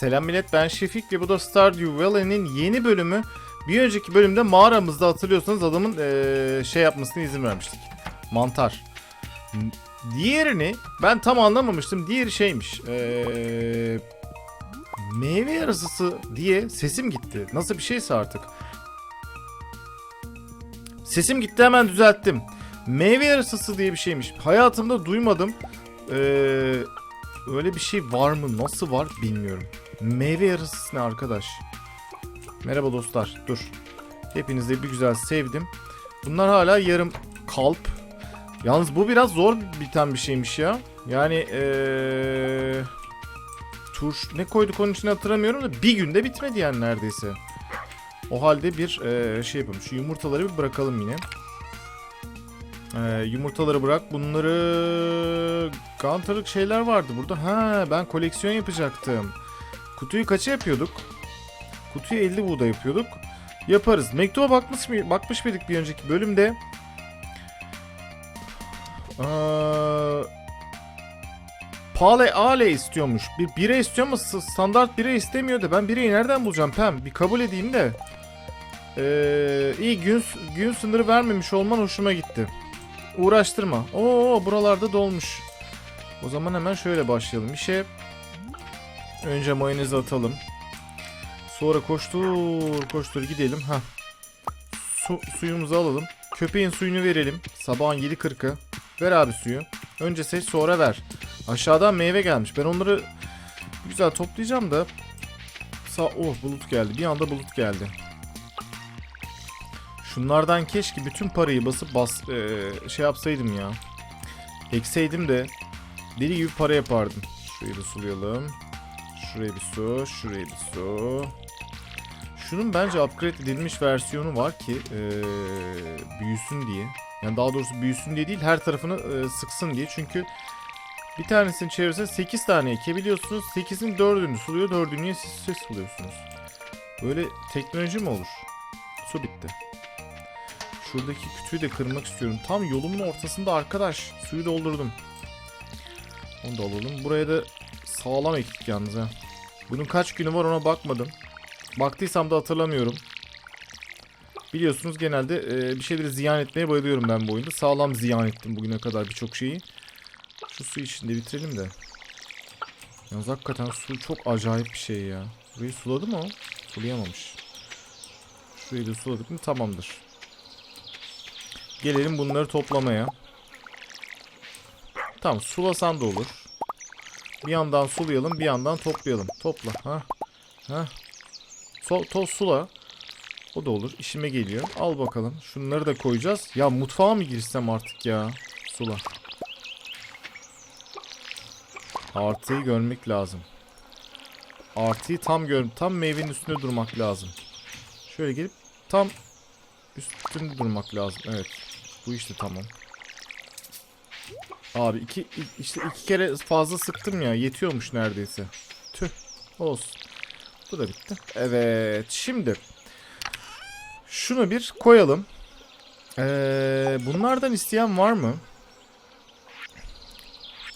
Selam millet ben Şefik ve bu da Stardew Valley'nin yeni bölümü. Bir önceki bölümde mağaramızda hatırlıyorsanız adamın eee, şey yapmasına izin vermiştik. Mantar. Diğerini ben tam anlamamıştım. Diğeri şeymiş. Eee meyve yarısısı diye sesim gitti. Nasıl bir şeyse artık. Sesim gitti hemen düzelttim. Meyve yarısısı diye bir şeymiş. Hayatımda duymadım. Eee öyle bir şey var mı? Nasıl var bilmiyorum. Meyve yarısı ne arkadaş? Merhaba dostlar. Dur. Hepinizi bir güzel sevdim. Bunlar hala yarım kalp. Yalnız bu biraz zor biten bir şeymiş ya. Yani eee turş ne koyduk onun içine hatırlamıyorum da bir günde bitmedi yani neredeyse. O halde bir eee, şey yapalım. Şu yumurtaları bir bırakalım yine. Eee, yumurtaları bırak. Bunları Gunter'lık şeyler vardı burada. Ha ben koleksiyon yapacaktım. Kutuyu kaça yapıyorduk? Kutuyu 50 buğda yapıyorduk. Yaparız. Mektuba bakmış, mı, bakmış mıydık bir önceki bölümde? Aa, Pale Ale istiyormuş. Bir bire istiyor ama standart bire istemiyor da ben bireyi nereden bulacağım Pem? Bir kabul edeyim de. Ee, iyi gün, gün sınırı vermemiş olman hoşuma gitti. Uğraştırma. Oo buralarda dolmuş. O zaman hemen şöyle başlayalım. İşe önce mayonezi atalım. Sonra koştur koştur gidelim. Ha. Su, suyumuzu alalım. Köpeğin suyunu verelim. Sabahın 7.40'ı. Ver abi suyu. Önce seç sonra ver. Aşağıdan meyve gelmiş. Ben onları güzel toplayacağım da. Sa oh bulut geldi. Bir anda bulut geldi. Şunlardan keşke bütün parayı basıp bas eee, şey yapsaydım ya. Ekseydim de deli gibi para yapardım. Şurayı da sulayalım. Şuraya bir su, şuraya bir su. Şunun bence upgrade edilmiş versiyonu var ki eee, büyüsün diye. Yani daha doğrusu büyüsün diye değil her tarafını eee, sıksın diye. Çünkü bir tanesinin çevresine 8 tane ekebiliyorsunuz. 8'in 4'ünü suluyor, 4'ünü siz, siz suluyorsunuz. Böyle teknoloji mi olur? Su bitti. Şuradaki kütüğü de kırmak istiyorum. Tam yolumun ortasında arkadaş. Suyu doldurdum. Onu da alalım. Buraya da sağlam ektik yalnız ha. Bunun kaç günü var ona bakmadım. Baktıysam da hatırlamıyorum. Biliyorsunuz genelde e, bir şeyleri ziyan etmeye bayılıyorum ben bu oyunda. Sağlam ziyan ettim bugüne kadar birçok şeyi. Şu su içinde bitirelim de. Yalnız hakikaten su çok acayip bir şey ya. Burayı suladı mı o? Sulayamamış. Şurayı da suladık mı tamamdır. Gelelim bunları toplamaya. Tamam sulasan da olur. Bir yandan sulayalım bir yandan toplayalım. Topla. Ha. Ha. So toz sula. O da olur. İşime geliyor. Al bakalım. Şunları da koyacağız. Ya mutfağa mı girsem artık ya? Sula. Artıyı görmek lazım. Artıyı tam gör tam meyvenin üstünde durmak lazım. Şöyle gelip tam üstünde durmak lazım. Evet. Bu işte tamam. Abi iki işte iki kere fazla sıktım ya. Yetiyormuş neredeyse. Tüh. Olsun. Bu da bitti. Evet. Şimdi şunu bir koyalım. Ee, bunlardan isteyen var mı?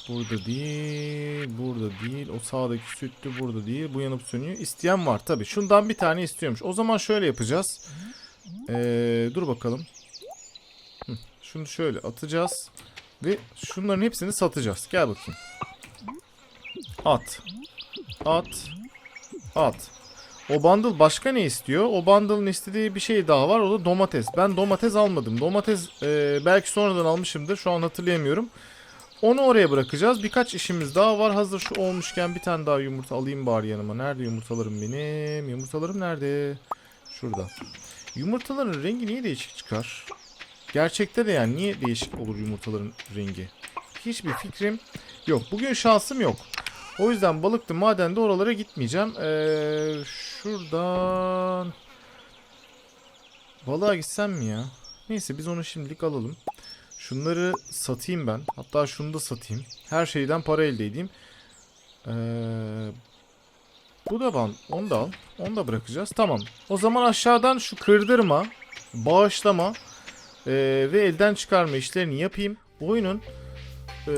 Burada değil, burada değil. O sağdaki sütlü burada değil. Bu yanıp sönüyor. İsteyen var tabii. Şundan bir tane istiyormuş. O zaman şöyle yapacağız. Ee, dur bakalım. Şunu şöyle atacağız. Ve şunların hepsini satacağız. Gel bakayım. At. At. At. O bundle başka ne istiyor? O bundle'ın istediği bir şey daha var. O da domates. Ben domates almadım. Domates e, belki sonradan almışımdır. Şu an hatırlayamıyorum. Onu oraya bırakacağız. Birkaç işimiz daha var. Hazır şu olmuşken bir tane daha yumurta alayım bari yanıma. Nerede yumurtalarım benim? Yumurtalarım nerede? Şurada. Yumurtaların rengi niye değişik çıkar? Gerçekte de yani niye değişik olur yumurtaların rengi? Hiçbir fikrim yok. Bugün şansım yok. O yüzden balıklı madende oralara gitmeyeceğim. Ee, şuradan... Balığa gitsem mi ya? Neyse biz onu şimdilik alalım. Şunları satayım ben. Hatta şunu da satayım. Her şeyden para elde edeyim. Ee, bu da ben. Onu da al. Onu da bırakacağız. Tamam. O zaman aşağıdan şu kırdırma, bağışlama ee, ve elden çıkarma işlerini yapayım. Oyunun ee,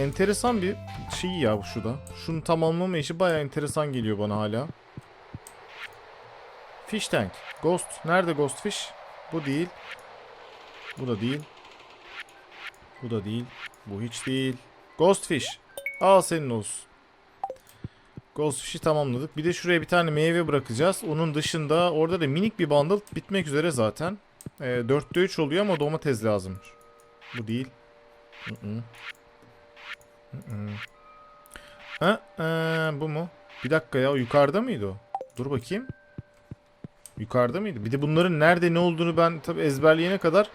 enteresan bir şey ya şu da. Şunu tamamlama işi baya enteresan geliyor bana hala. Fish tank. Ghost. Nerede ghost fish? Bu değil. Bu da değil. Bu da değil. Bu hiç değil. Ghost fish. Al senin olsun. Ghost fish'i tamamladık. Bir de şuraya bir tane meyve bırakacağız. Onun dışında orada da minik bir bundle bitmek üzere zaten. Ee, 4'te 3 oluyor ama domates lazım. Bu değil. Hı -hı. Hı -hı. Ha, ee, bu mu? Bir dakika ya yukarıda mıydı o? Dur bakayım. Yukarıda mıydı? Bir de bunların nerede ne olduğunu ben tabi ezberleyene kadar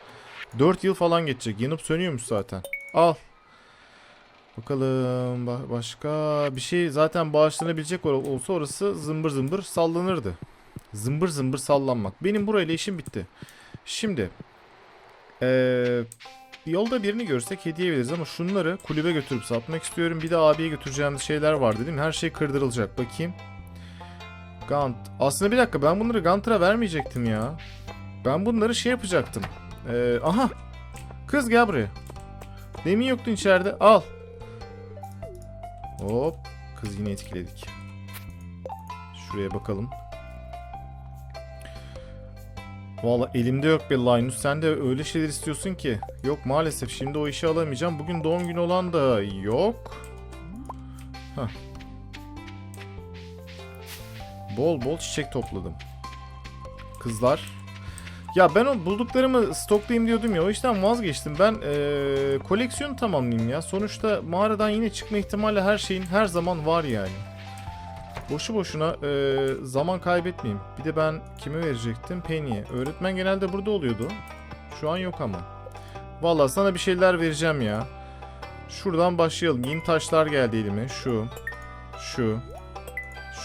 4 yıl falan geçecek. Yanıp sönüyormuş zaten. Al. Bakalım ba- başka bir şey zaten bağışlanabilecek ol- olsa orası zımbır zımbır sallanırdı. Zımbır zımbır sallanmak. Benim burayla işim bitti. Şimdi ee, yolda birini görsek hediye veririz ama şunları kulübe götürüp satmak istiyorum. Bir de abiye götüreceğimiz şeyler var dedim. Her şey kırdırılacak. Bakayım. Gant. Aslında bir dakika ben bunları Gunter'a vermeyecektim ya. Ben bunları şey yapacaktım. Ee, aha. Kız gel buraya. Demin yoktun içeride. Al. Hop. Kız yine etkiledik. Şuraya bakalım. Valla elimde yok be Linus. Sen de öyle şeyler istiyorsun ki. Yok maalesef şimdi o işi alamayacağım. Bugün doğum günü olan da yok. Hah. Bol bol çiçek topladım. Kızlar. Ya ben o bulduklarımı stoklayayım diyordum ya. O işten vazgeçtim. Ben eee koleksiyonu tamamlayayım ya. Sonuçta mağaradan yine çıkma ihtimali her şeyin her zaman var yani. Boşu boşuna eee, zaman kaybetmeyeyim. Bir de ben kime verecektim? Penny'e. Öğretmen genelde burada oluyordu. Şu an yok ama. Vallahi sana bir şeyler vereceğim ya. Şuradan başlayalım. Yeni taşlar geldi elime. Şu. Şu.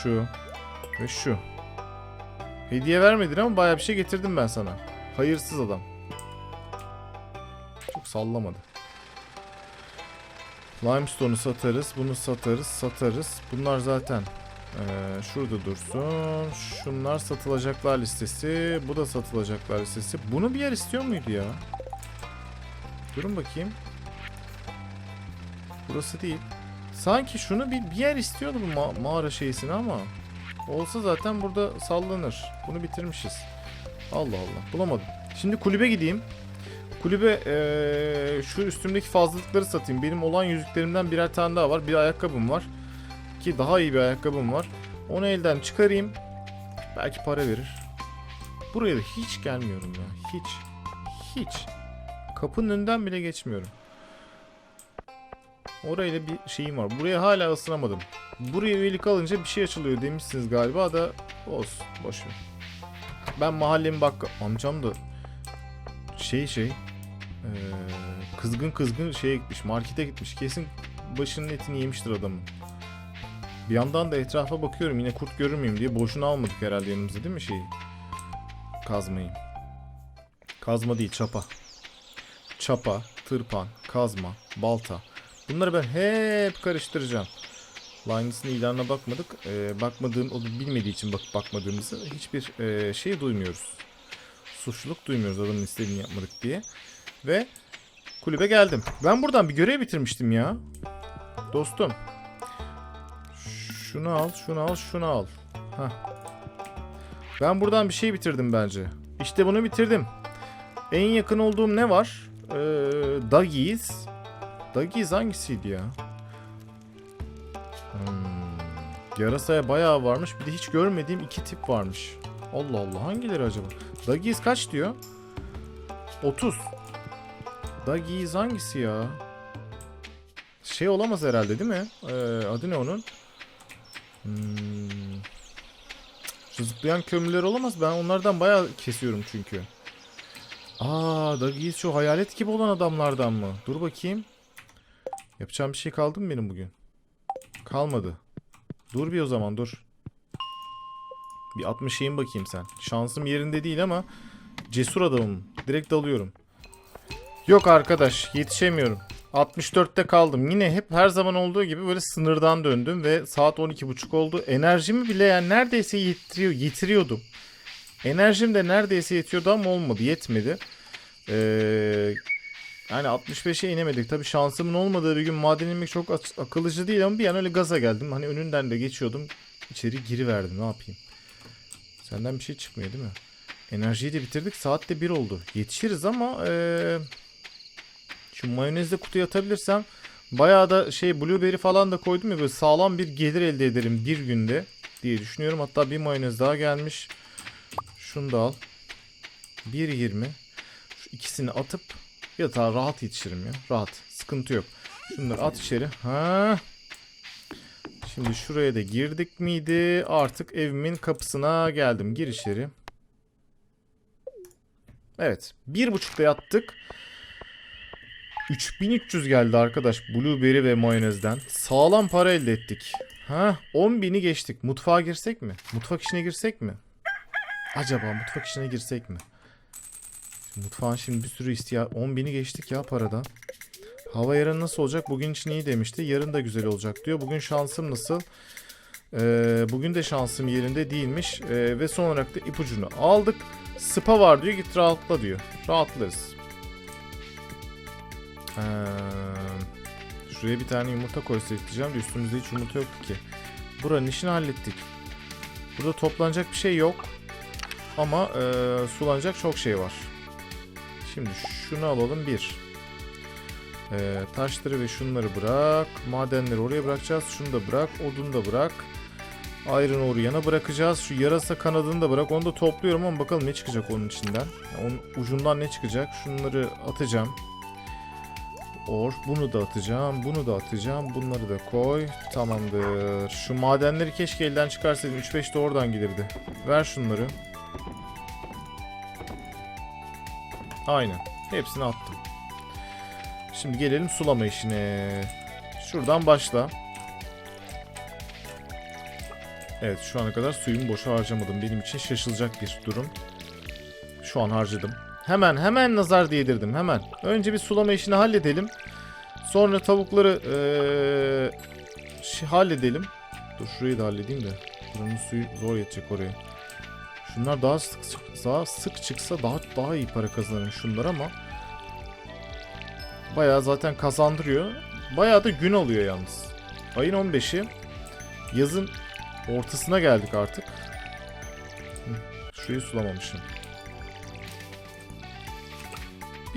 Şu. Ve şu. Hediye vermedin ama bayağı bir şey getirdim ben sana. Hayırsız adam. Çok sallamadı. Limestone'u satarız. Bunu satarız. Satarız. Bunlar zaten eee, şurada dursun. Şunlar satılacaklar listesi. Bu da satılacaklar listesi. Bunu bir yer istiyor muydu ya? Durun bakayım. Burası değil. Sanki şunu bir, bir yer istiyordu bu ma- mağara şeysini ama. Olsa zaten burada sallanır. Bunu bitirmişiz. Allah Allah. Bulamadım. Şimdi kulübe gideyim. Kulübe eee, şu üstümdeki fazlalıkları satayım. Benim olan yüzüklerimden birer tane daha var. Bir ayakkabım var. Ki daha iyi bir ayakkabım var. Onu elden çıkarayım. Belki para verir. Buraya da hiç gelmiyorum ya. Hiç. Hiç. Kapının önünden bile geçmiyorum. Orayla bir şeyim var. Buraya hala ısınamadım. Buraya üyelik alınca bir şey açılıyor demişsiniz galiba da olsun. Boş ver. Ben mahallemi bak amcam da şey şey eee, kızgın kızgın şeye gitmiş markete gitmiş kesin başının etini yemiştir adamın. Bir yandan da etrafa bakıyorum yine kurt görür müyüm diye boşuna almadık herhalde yanımıza değil mi şeyi? Kazmayı. Kazma değil çapa. Çapa, tırpan, kazma, balta. Bunları ben hep karıştıracağım. Linus'ın ilanına bakmadık. Ee, bakmadığım, o bilmediği için bak bakmadığımızı hiçbir e, şey duymuyoruz. Suçluluk duymuyoruz adamın istediğini yapmadık diye. Ve kulübe geldim. Ben buradan bir görev bitirmiştim ya. Dostum. Şunu al, şunu al, şunu al. Hah. Ben buradan bir şey bitirdim bence. İşte bunu bitirdim. En yakın olduğum ne var? Ee, Duggies. Duggies hangisiydi ya? Hmm. Yarasaya bayağı varmış. Bir de hiç görmediğim iki tip varmış. Allah Allah hangileri acaba? Duggies kaç diyor? 30. Duggies hangisi ya? Şey olamaz herhalde değil mi? Ee, adı ne onun? Hmm. Şu zıplayan kömürler olamaz. Ben onlardan bayağı kesiyorum çünkü. Aa, Duggies şu hayalet gibi olan adamlardan mı? Dur bakayım. Yapacağım bir şey kaldı mı benim bugün? Kalmadı. Dur bir o zaman dur. Bir 60 şeyim bakayım sen. Şansım yerinde değil ama cesur adamım. Direkt dalıyorum. Yok arkadaş yetişemiyorum. 64'te kaldım. Yine hep her zaman olduğu gibi böyle sınırdan döndüm ve saat 12.30 oldu. Enerjimi bile yani neredeyse yitiriyor, yitiriyordum. Enerjim de neredeyse yetiyordu ama olmadı, yetmedi. Ee, Yani 65'e inemedik. Tabii şansımın olmadığı bir gün maden inmek çok ak- akıllıcı değil ama bir an öyle gaza geldim. Hani önünden de geçiyordum. İçeri giriverdim. Ne yapayım? Senden bir şey çıkmıyor değil mi? Enerjiyi de bitirdik. Saat de 1 oldu. Yetişiriz ama eee şu mayonezde kutuya atabilirsem bayağı da şey blueberry falan da koydum ya böyle sağlam bir gelir elde ederim bir günde diye düşünüyorum. Hatta bir mayonez daha gelmiş. Şunu da al. 1.20. Şu ikisini atıp yatağa rahat yetişirim ya. Rahat. Sıkıntı yok. Şunları at içeri. Ha. Şimdi şuraya da girdik miydi? Artık evimin kapısına geldim. Gir içeri. Evet. Bir buçukta yattık. 3300 geldi arkadaş blueberry ve mayonezden. Sağlam para elde ettik. Ha, 10.000'i geçtik. Mutfağa girsek mi? Mutfak işine girsek mi? Acaba mutfak işine girsek mi? Mutfağın şimdi bir sürü ihtiyaç... 10.000'i geçtik ya paradan. Hava yarın nasıl olacak? Bugün için iyi demişti. Yarın da güzel olacak diyor. Bugün şansım nasıl? Ee, bugün de şansım yerinde değilmiş. Ee, ve son olarak da ipucunu aldık. Spa var diyor. Git rahatla diyor. Rahatlarız. Ee, şuraya bir tane yumurta koysak diyeceğim de üstümüzde hiç yumurta yoktu ki. Buranın işini hallettik. Burada toplanacak bir şey yok. Ama e, sulanacak çok şey var. Şimdi şunu alalım bir. E, taşları ve şunları bırak. Madenleri oraya bırakacağız. Şunu da bırak. Odunu da bırak. Iron ore'u yana bırakacağız. Şu yarasa kanadını da bırak. Onu da topluyorum ama bakalım ne çıkacak onun içinden. Yani onun ucundan ne çıkacak. Şunları atacağım. Or. Bunu da atacağım. Bunu da atacağım. Bunları da koy. Tamamdır. Şu madenleri keşke elden çıkarsaydım. 3-5 de oradan gelirdi. Ver şunları. Aynen. Hepsini attım. Şimdi gelelim sulama işine. Şuradan başla. Evet şu ana kadar suyumu boşa harcamadım. Benim için şaşılacak bir durum. Şu an harcadım. Hemen hemen nazar değdirdim hemen. Önce bir sulama işini halledelim. Sonra tavukları eee, şey halledelim. Dur şurayı da halledeyim de. Buranın suyu zor yetecek oraya. Şunlar daha sık, daha sık çıksa daha daha iyi para kazanırım şunlar ama bayağı zaten kazandırıyor. Bayağı da gün alıyor yalnız. Ayın 15'i yazın ortasına geldik artık. Şurayı sulamamışım.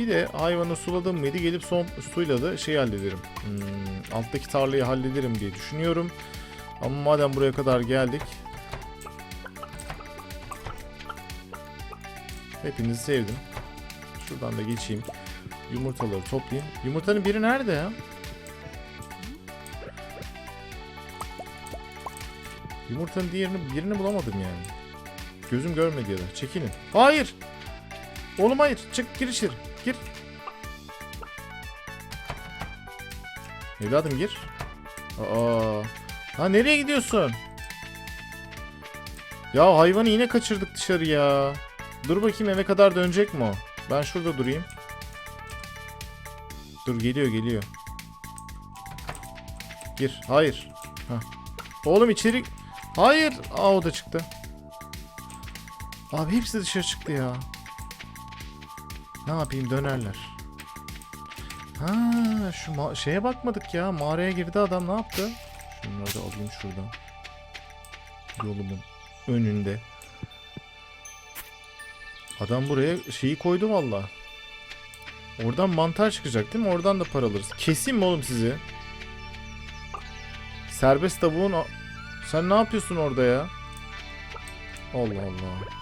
Bir de hayvanı suladım mıydı gelip son suyla da şey hallederim. Hmm, alttaki tarlayı hallederim diye düşünüyorum. Ama madem buraya kadar geldik. Hepinizi sevdim. Şuradan da geçeyim. Yumurtaları toplayayım. Yumurtanın biri nerede ya? Yumurtanın diğerini birini bulamadım yani. Gözüm görmedi ya da. Çekilin. Hayır. Oğlum hayır. Çık gir içeri. Gir. Evladım gir. Aa. Ha nereye gidiyorsun? Ya hayvanı yine kaçırdık dışarı ya. Dur bakayım eve kadar dönecek mi o? Ben şurada durayım. Dur geliyor geliyor. Gir. Hayır. Hah. Oğlum içeri... Hayır. Aa o da çıktı. Abi hepsi dışarı çıktı ya. Ne yapayım dönerler. Ha şu şeye bakmadık ya. Mağaraya girdi adam ne yaptı? Şunları da alayım şuradan. Yolumun önünde. Adam buraya şeyi koydu valla. Oradan mantar çıkacak değil mi? Oradan da para alırız. Keseyim mi oğlum sizi? Serbest tavuğun... Sen ne yapıyorsun orada ya? Allah Allah.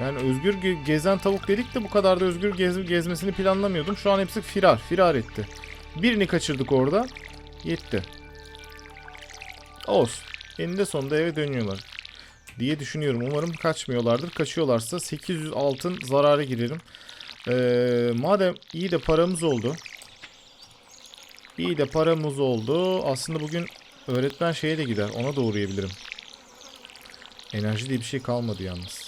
Yani özgür ge- gezen tavuk dedik de bu kadar da özgür gez gezmesini planlamıyordum. Şu an hepsi firar. Firar etti. Birini kaçırdık orada. Yetti. Olsun. Eninde sonunda eve dönüyorlar. Diye düşünüyorum. Umarım kaçmıyorlardır. Kaçıyorlarsa 800 altın zarara girerim. Ee, madem iyi de paramız oldu. İyi de paramız oldu. Aslında bugün öğretmen şeye de gider. Ona da uğrayabilirim. Enerji diye bir şey kalmadı yalnız.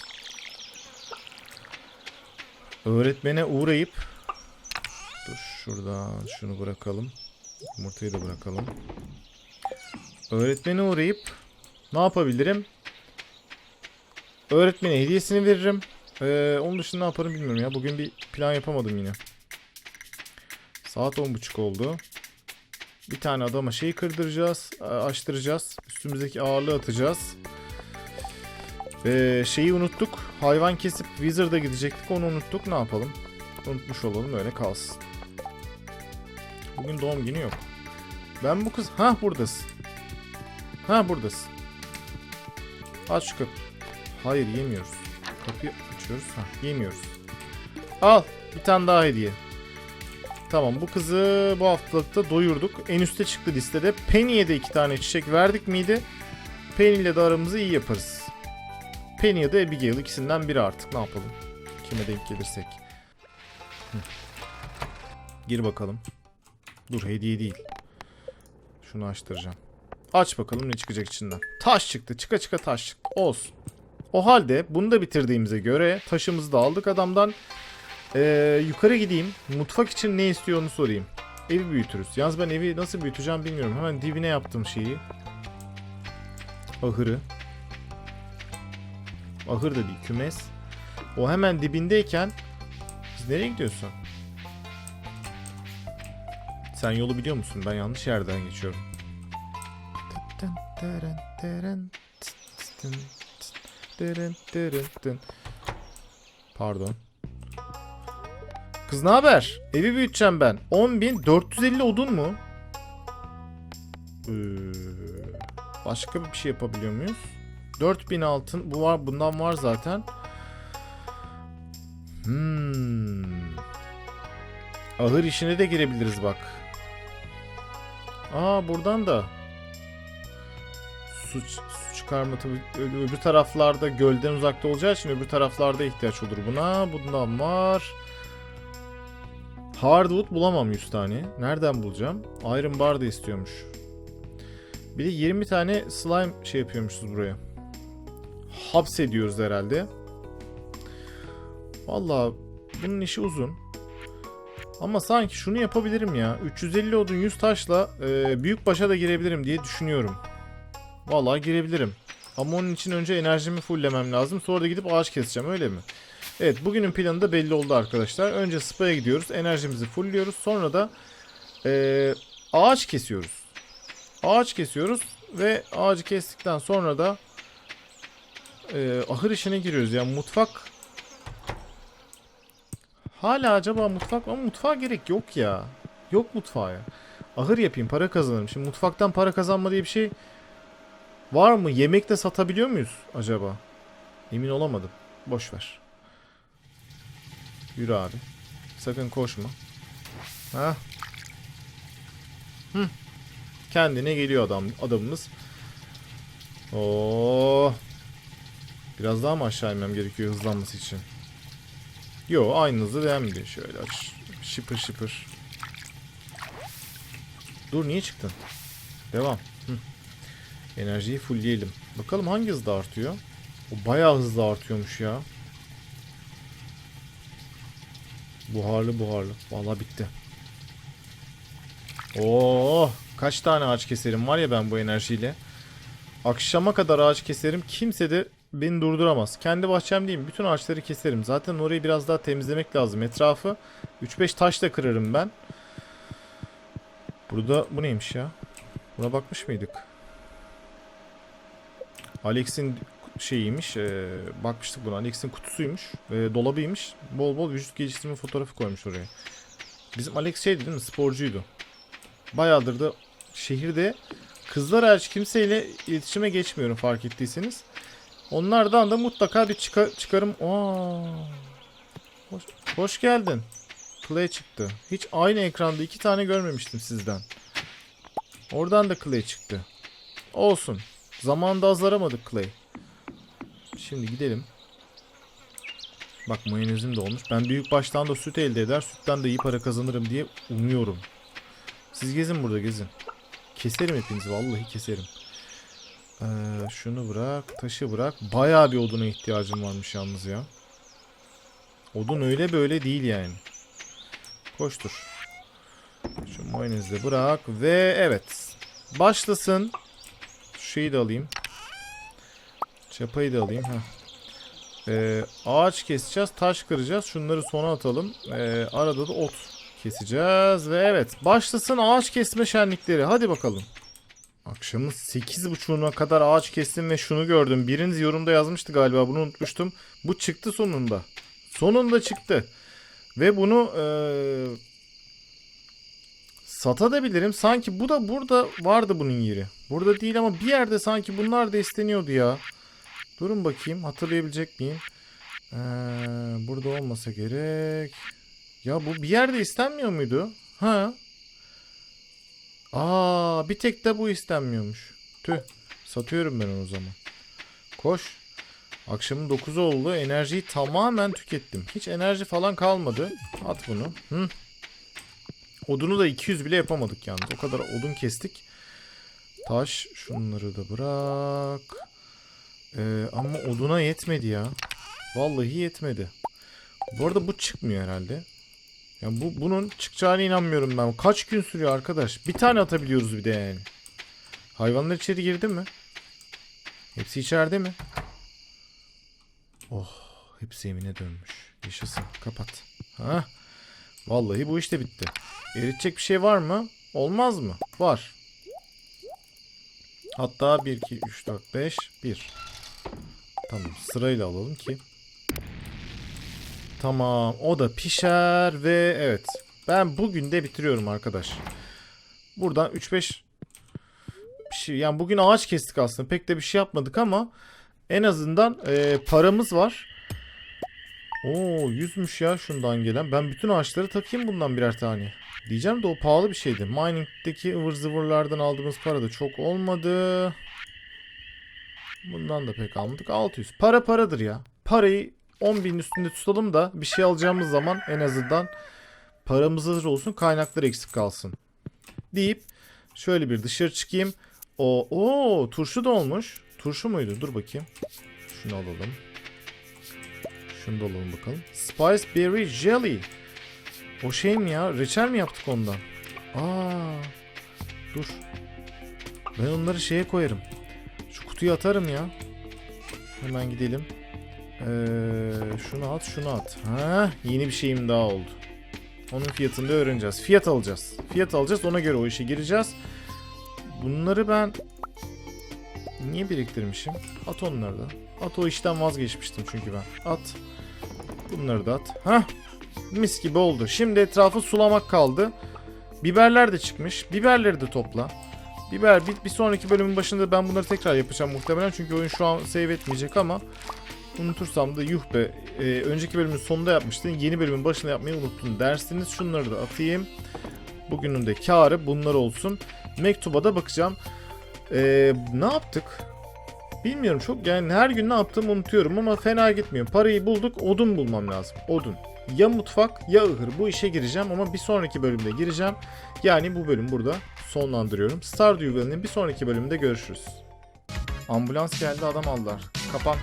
Öğretmene uğrayıp Dur şuradan şunu bırakalım. Yumurtayı da bırakalım. Öğretmene uğrayıp ne yapabilirim? Öğretmene hediyesini veririm. Ee, onun dışında ne yaparım bilmiyorum ya. Bugün bir plan yapamadım yine. Saat 10.30 oldu. Bir tane adama şey kırdıracağız, açtıracağız. Üstümüzdeki ağırlığı atacağız. Ee, şeyi unuttuk. Hayvan kesip Wizard'a gidecektik. Onu unuttuk. Ne yapalım? Unutmuş olalım öyle kalsın. Bugün doğum günü yok. Ben bu kız... Ha buradasın. Ha buradasın. Aç şu kapı. Hayır yemiyoruz. Kapıyı açıyoruz. Ha yemiyoruz. Al bir tane daha hediye. Tamam bu kızı bu haftalıkta doyurduk. En üste çıktı listede. Penny'e de iki tane çiçek verdik miydi? Penny ile de aramızı iyi yaparız. Penny ya da Abigail ikisinden biri artık ne yapalım. Kime denk gelirsek. Gir bakalım. Dur hediye değil. Şunu açtıracağım. Aç bakalım ne çıkacak içinden. Taş çıktı. Çıka çıka taş çıktı. Olsun. O halde bunu da bitirdiğimize göre taşımızı da aldık adamdan. Ee, yukarı gideyim. Mutfak için ne istiyor onu sorayım. Evi büyütürüz. Yalnız ben evi nasıl büyüteceğim bilmiyorum. Hemen dibine yaptım şeyi. Ahırı. Ahır da değil kümes. O hemen dibindeyken Siz nereye gidiyorsun? Sen yolu biliyor musun? Ben yanlış yerden geçiyorum. Pardon. Kız ne haber? Evi büyüteceğim ben. 10.450 odun mu? Ee, başka bir şey yapabiliyor muyuz? 4000 altın. Bu var, bundan var zaten. Hmm. Ahır işine de girebiliriz bak. Aa buradan da. Su, su çıkarma tabii öbür taraflarda gölden uzakta olacağı için öbür taraflarda ihtiyaç olur buna. Bundan var. Hardwood bulamam 100 tane. Nereden bulacağım? Iron bar da istiyormuş. Bir de 20 tane slime şey yapıyormuşuz buraya. Hapsediyoruz herhalde. Vallahi bunun işi uzun. Ama sanki şunu yapabilirim ya. 350 odun 100 taşla e, büyük başa da girebilirim diye düşünüyorum. Vallahi girebilirim. Ama onun için önce enerjimi fulllemem lazım. Sonra da gidip ağaç keseceğim öyle mi? Evet bugünün planı da belli oldu arkadaşlar. Önce spa'ya gidiyoruz. Enerjimizi fullliyoruz. Sonra da e, ağaç kesiyoruz. Ağaç kesiyoruz. Ve ağacı kestikten sonra da e, ahır işine giriyoruz. Yani mutfak Hala acaba mutfak ama mutfağa gerek yok ya. Yok mutfağa. Ahır yapayım para kazanırım. Şimdi mutfaktan para kazanma diye bir şey var mı? Yemek de satabiliyor muyuz acaba? Emin olamadım. Boş ver. Yürü abi. Sakın koşma. Ha? Hı. Kendine geliyor adam adamımız. Oo. Biraz daha mı aşağı inmem gerekiyor hızlanması için? Yo aynı hızı devam Şöyle aç. Şıpır şıpır. Dur niye çıktın? Devam. Hı. Enerjiyi fullleyelim. Bakalım hangi hızda artıyor? O bayağı hızlı artıyormuş ya. Buharlı buharlı. Vallahi bitti. Oo, kaç tane ağaç keserim var ya ben bu enerjiyle. Akşama kadar ağaç keserim. Kimse de beni durduramaz. Kendi bahçem değil? Bütün ağaçları keserim. Zaten orayı biraz daha temizlemek lazım. Etrafı 3-5 taş da kırarım ben. Burada bu neymiş ya? Buna bakmış mıydık? Alex'in şeyiymiş. E, bakmıştık buna. Alex'in kutusuymuş. E, dolabıymış. Bol bol vücut geliştirme fotoğrafı koymuş oraya. Bizim Alex şeydi değil mi? Sporcuydu. Bayağıdır da şehirde kızlar hariç kimseyle iletişime geçmiyorum fark ettiyseniz. Onlardan da mutlaka bir çıka- çıkarım. Aa, hoş, hoş geldin. Clay çıktı. Hiç aynı ekranda iki tane görmemiştim sizden. Oradan da Clay çıktı. Olsun. Zamanında azlaramadık Clay. Şimdi gidelim. Bak mayonezim de olmuş. Ben büyük baştan da süt elde eder. Sütten de iyi para kazanırım diye umuyorum. Siz gezin burada gezin. Keserim hepinizi vallahi keserim. Ee, şunu bırak, taşı bırak. Bayağı bir oduna ihtiyacım varmış yalnız ya. Odun öyle böyle değil yani. Koştur. Şu mayonezi bırak ve evet. Başlasın. Şeyi de alayım. Çapayı da alayım. Heh. Ee, ağaç keseceğiz, taş kıracağız. Şunları sona atalım. Ee, arada da ot keseceğiz ve evet başlasın ağaç kesme şenlikleri. Hadi bakalım. Akşamın 8.30'una kadar ağaç kestim ve şunu gördüm. Biriniz yorumda yazmıştı galiba bunu unutmuştum. Bu çıktı sonunda. Sonunda çıktı. Ve bunu eee satabilirim. Sanki bu da burada vardı bunun yeri. Burada değil ama bir yerde sanki bunlar da isteniyordu ya. Durun bakayım hatırlayabilecek miyim? Ee, burada olmasa gerek. Ya bu bir yerde istenmiyor muydu? Ha? Aa, bir tek de bu istenmiyormuş. Tüh. Satıyorum ben onu o zaman. Koş. Akşamın 9 oldu. Enerjiyi tamamen tükettim. Hiç enerji falan kalmadı. At bunu. Hı. Odunu da 200 bile yapamadık yalnız. O kadar odun kestik. Taş. Şunları da bırak. Ee, ama oduna yetmedi ya. Vallahi yetmedi. Bu arada bu çıkmıyor herhalde. Yani bu bunun çıkacağına inanmıyorum ben. Kaç gün sürüyor arkadaş? Bir tane atabiliyoruz bir de yani. Hayvanlar içeri girdi mi? Hepsi içeride mi? Oh, hepsi evine dönmüş. Yaşasın. Kapat. Ha? Vallahi bu işte bitti. Eritecek bir şey var mı? Olmaz mı? Var. Hatta 1 2 3 4 5 1. Tamam, sırayla alalım ki Tamam o da pişer ve evet ben bugün de bitiriyorum arkadaş. Buradan 3-5 bir şey yani bugün ağaç kestik aslında pek de bir şey yapmadık ama en azından e, paramız var. Oo yüzmüş ya şundan gelen. Ben bütün ağaçları takayım bundan birer tane. Diyeceğim de o pahalı bir şeydi. Mining'deki ıvır zıvırlardan aldığımız para da çok olmadı. Bundan da pek almadık. 600. Para paradır ya. Parayı 10 bin üstünde tutalım da bir şey alacağımız zaman en azından paramız hazır olsun kaynaklar eksik kalsın. Deyip şöyle bir dışarı çıkayım. O, o turşu da olmuş. Turşu muydu? Dur bakayım. Şunu alalım. Şunu da alalım bakalım. Spice Berry Jelly. O şey mi ya? Reçel mi yaptık ondan? Aa. Dur. Ben onları şeye koyarım. Şu kutuya atarım ya. Hemen gidelim. Ee, şunu at, şunu at. Ha, yeni bir şeyim daha oldu. Onun fiyatını da öğreneceğiz. Fiyat alacağız. Fiyat alacağız. Ona göre o işe gireceğiz. Bunları ben niye biriktirmişim? At onları da. At o işten vazgeçmiştim çünkü ben. At. Bunları da at. Ha, mis gibi oldu. Şimdi etrafı sulamak kaldı. Biberler de çıkmış. Biberleri de topla. Biber bir, bir sonraki bölümün başında ben bunları tekrar yapacağım muhtemelen çünkü oyun şu an save etmeyecek ama unutursam da yuh be e, önceki bölümün sonunda yapmıştın yeni bölümün başında yapmayı unuttun dersiniz. Şunları da atayım. Bugünün de karı bunlar olsun. Mektuba da bakacağım. E, ne yaptık? Bilmiyorum çok yani her gün ne yaptığımı unutuyorum ama fena gitmiyor. Parayı bulduk odun bulmam lazım odun. Ya mutfak ya ıhır. Bu işe gireceğim ama bir sonraki bölümde gireceğim. Yani bu bölüm burada sonlandırıyorum. Stardew Valley'nin bir sonraki bölümünde görüşürüz. Ambulans geldi adam aldılar. Kapan.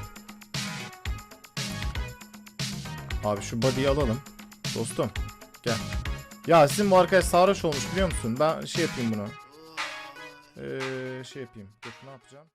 Abi şu body'yi alalım. Dostum gel. Ya sizin bu arkadaş sarhoş olmuş biliyor musun? Ben şey yapayım bunu. Ee, şey yapayım. Dur ne yapacağım?